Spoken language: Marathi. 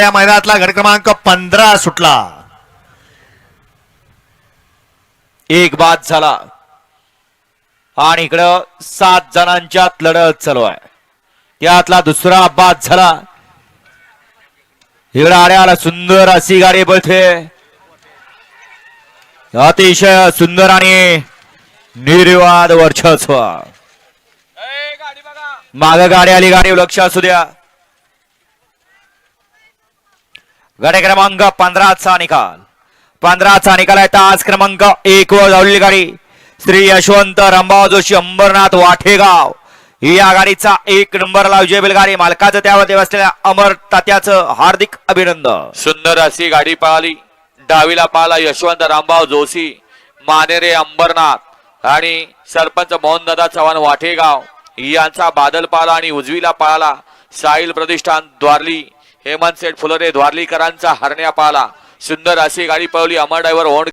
या मैदानातला गट क्रमांक पंधरा सुटला. एक बाद झाला. आणि इकडं सात जणांच्यात लढत चालू आहे. त्यातला दुसरा बाद झाला. इकडं आड्याला सुंदर अशी गाडी पळते. अतिशय सुंदर आणि निर्वाद वर्चस्व. माग गाडी आली गाडी लक्ष असू द्या. गाडी क्रमांक पंधराचा निकाल. पंधराचा निकाल आहे. तास क्रमांक एक वर धावलेली गाडी. श्री यशवंत रंभाव जोशी अंबरनाथ वाठेगाव. या गाडीचा एक नंबरला विजय गाडी. मालकाचं त्यावर असलेल्या अमर तात्याचं हार्दिक अभिनंदन. सुंदर अशी गाडी पळाली डावीला पळाला यशवंत रामभाव जोशी मानेरे अंबरनाथ आणि सरपंच मोहनदादा चव्हाण वाठेगाव. यांचा बादल पाळा आणि उजवीला पाळाला साहिल प्रतिष्ठान द्वारली. हेमंत सेठ फुलरे द्वारलीकरांचा हरण्या पाला सुंदर अशी गाडी पळवली. अमर डायव्हर ओंड